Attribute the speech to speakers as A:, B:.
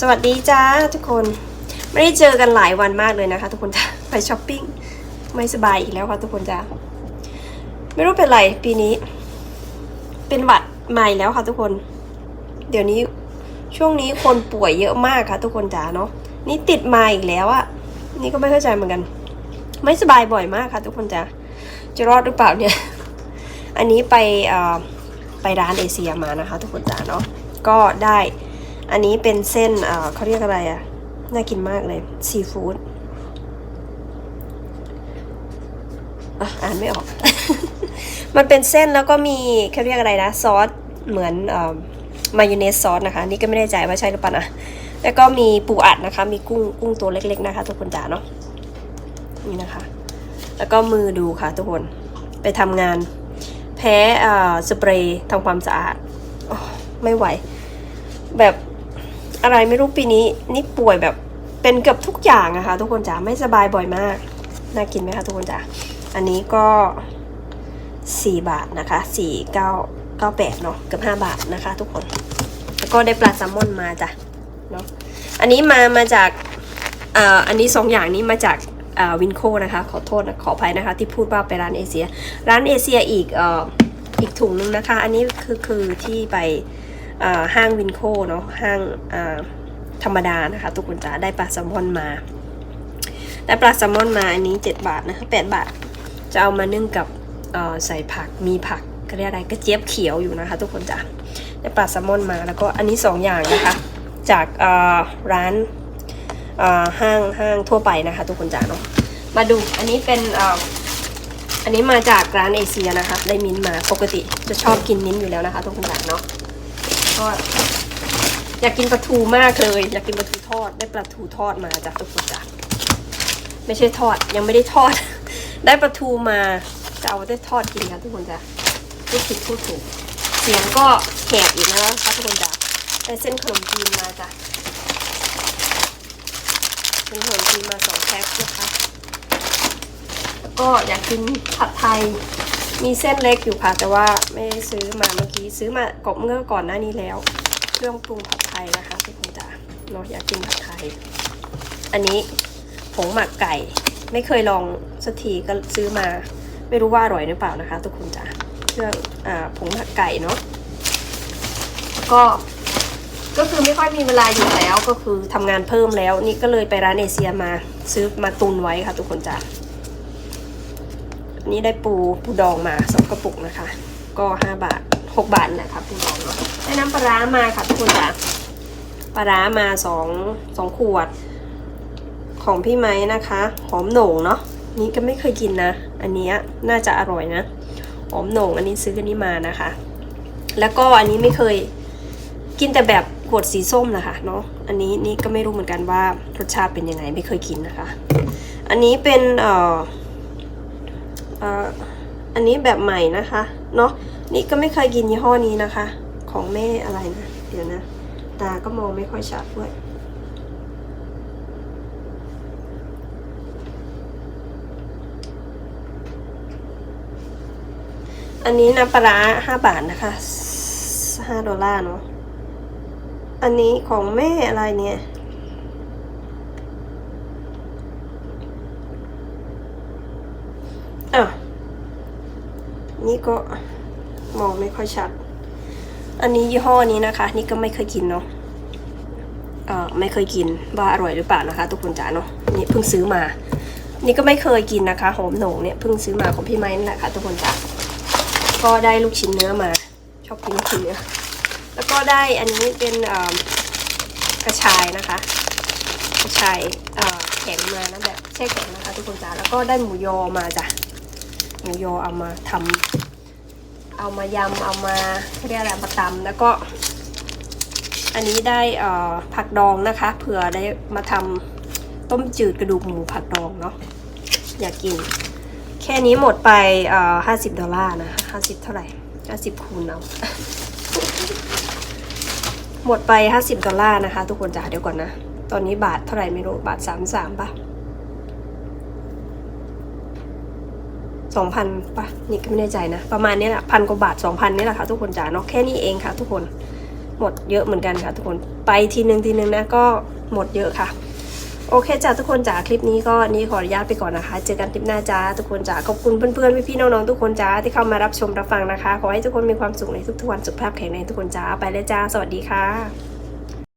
A: สวัสดีจ้าทุกคนไม่ได้เจอกันหลายวันมากเลยนะคะ ทุกคนจ้าไปช้อปปิ้งไม่สบายอีกแล้วค่ะทุกคนจ้าไม่รู้เป็นไรปีนี้ เป็นหวัดใหม่แล้วค่ะทุกคน เดี๋ยวนี้ช่วงนี้คนป่วยเยอะมากค่ะ ทุกคนจ้าเนาะนี่ติดมาอีกแล้วอะนี่ก็ไม่เข้าใจเหมือนกัน ไม่สบายบ่อยมากค่ะ ทุกคนจ้าจะรอดหรือเปล่าเนี่ย อันนี้ไปเอ่อไปร้านเอเชียมานะคะ ทุกคนจ้าเนาะก็ได้ อันนี้เป็นเส้นเขาเรียกอะไรอะน่ากินมากเลย ซีฟู้ดอ่านไม่ออก มันเป็นเส้นแล้วก็มีเขาเรียกอะไรนะ ซอสเหมือนอมายองเนสซอสนะคะ นี่ก็ไม่แน่ใจว่าใช่หรือเปล่านะแล้วก็มีปูอัดนะคะ มีกุ้งกุ้งตัวเล็ก ๆ นะคะ ทุกคนจ๋าเนาะนี่นะคะ แล้วก็มือดูค่ะทุกคนไปทำงาน แพ้สเปรย์ทำความสะอาดอไม่ไหว แบบ อะไรไม่รู้ปีนี้นี่ป่วยแบบเป็นเกือบทุกอย่างอะค่ะทุกคนจ๋าไม่สบายบ่อยมาก น่ากินไหมคะทุกคนจ๋าอันนี้ก็ 4 บาทนะคะ4 9 9 8เนาะเกือบ5 บาทนะคะ ทุกคน แล้วก็ได้ปลาแซลมอนมาจ้ะเนาะอันนี้มามาจากอ่าอันนี้สองอย่างนี้มาจากอ่าวินโคนะคะ ขอโทษนะขออภัยนะคะ ที่พูดว่าไปร้านเอเชีย ร้านเอเชียอีกอ่ออีกถุงนึงนะคะ อันนี้คือคือที่ไป ห้างวินโคเนาะห้างธรรมดานะคะทุกคนจ๋าได้ปลาแซลมอนมาได้ปลาแซลมอนมาอันนี้ 7 บาทนะคะ8บาท จะเอามานึ่งกับใส่ผักมีผักก็เรียกอะไรกระเจี๊ยบเขียวอยู่นะคะ ทุกคนจ๋าได้ปลาแซลมอนมาแล้วก็อันนี้ 2 อย่างนะคะ จากร้านห้างห้างทั่วไปนะคะ ทุกคนจ๋าเนาะมาดูอันนี้เป็นอ,อันนี้มาจากร้านเอเชียนะคะ ได้มิ้นท์มาปกติจะชอบกินมิ้นท์อยู่แล้วนะคะ ทุกคนจ๋าเนาะ ก็อยากกินปลาทูมากเลย อยากกินปลาทูทอด ได้ปลาทูทอดมาจากทุกคนจ้ะไม่ใช่ทอด ยังไม่ได้ทอด ได้ปลาทูมาจะเอาได้ทอดกินค่ะทุกคนจ้ะพูดผิดพูดถูก เสียงก็แหบอีกนะคะทุกคนจ้ะได้เส้นขนมจีนมาจ้ะเป็นขนมจีนมาสองแพ็คนะคะ แล้วก็อยากกินผัดไทย มีเส้นเล็กอยู่ค่ะ แต่ว่าไม่ได้ซื้อมาเมื่อกี้ซื้อมากบเมื่อก่อนหน้านี้แล้ว เครื่องปรุงผัดไทยนะคะทุกคนจ๋าเราอยากกินผัดไทย อันนี้ผงหมักไก่ ไม่เคยลองสักทีก็ซื้อมา ไม่รู้ว่าอร่อยหรือเปล่านะคะ ทุกคนจ๋าเครื่องอผงหมักไก่เนาะก็ก็คือไม่ค่อยมีเวลาอยู่แล้วก็คือทำงานเพิ่มแล้ว นี่ก็เลยไปร้านเอเชียมาซื้อมาตุนไว้ค่ะ ทุกคนจ๋า นี่ได้ปูปูดองมาสองกระปุกนะคะ ก็ห้าบาทหกบาทนะคะปูดองเนาะได้น้ำปลาร้ามาค่ะทุกคนจ้ะปลาร้ามาสองสองขวด ของพี่ไม้นะคะ หอมโหน่งเนาะนี่ก็ไม่เคยกินนะ อันนี้น่าจะอร่อยนะ หอมโหน่งอันนี้ซื้อกันนี้มานะคะ แล้วก็อันนี้ไม่เคยกินแต่แบบขวดสีส้มนะคะเนาะ อันนี้นี่ก็ไม่รู้เหมือนกันว่ารสชาติเป็นยังไงไม่เคยกินนะคะ อันนี้เป็นเอ่อ อันนี้แบบใหม่นะคะเนาะนี่ก็ไม่เคยกินยี่ห้อนี้นะคะ ของแม่อะไรนะเดี๋ยวนะ ตาก็มองไม่ค่อยชัดด้วยอันนี้น้ำปลาห้าบาทนะคะห้าดอลลาร์เนาะ อันนี้ของแม่อะไรเนี่ย อะ นี่ก็มองไม่ค่อยชัด อันนี้ยี่ห้อนี้นะคะ นี่ก็ไม่เคยกินเนาะเอ่อไม่เคยกินว่าอร่อยหรือเปล่านะคะ ทุกคนจ๋าเนาะนี่เพิ่งซื้อมา นี่ก็ไม่เคยกินนะคะหอมโหนงเนี่ยเพิ่งซื้อมาของพี่ไม้นั่นแหละค่ะทุกคนจ๋าก็ได้ลูกชิ้นเนื้อมา ชอบกินลูกชิ้นเนื้อแล้วก็ได้อันนี้เป็นเอ่อกระชายนะคะกระชายเอ่อแข็งมานะแบบแช่แข็งนะคะ ทุกคนจ๋าแล้วก็ได้หมูยอมาจ้ะ หมูยอเอามาทำเอามายำเอามาเรียกอะไรมาตำแล้วก็ อันนี้ได้ผักดองนะคะเผื่อได้มาทำต้มจืดกระดูกหมูผักดองเนาะอยากกิน แค่นี้หมดไปห้าสิบดอลลาร์นะห้าสิบเท่าไหร่ห้าสิบคูณเอาหมดไปห้าสิบดอลลาร์นะคะ ทุกคนจ๋าเดี๋ยวก่อนนะ ตอนนี้บาทเท่าไหร่ไม่รู้ บาทสามสามป่ะ สองพันปะนี่ก็ไม่แน่ใจนะ ประมาณนี้แหละพันกว่าบาทสองพันนี่แหละค่ะทุกคนจ๋าเนาะแค่นี้เองค่ะ ทุกคนหมดเยอะเหมือนกันค่ะ ทุกคนไปทีนึงทีนึงนะก็หมดเยอะค่ะ โอเคจ้าทุกคนจ้าคลิปนี้ก็นี่ขออนุญาตไปก่อนนะคะ เจอกันคลิปหน้าจ้าทุกคนจ้าขอบคุณเพื่อนๆพี่ๆน้องๆทุกคนจ้าที่เข้ามารับชมรับฟังนะคะ ขอให้ทุกคนมีความสุขในทุกๆวันสุขภาพแข็งแรงทุกคนจ้าไปเลยจ้าสวัสดีค่ะ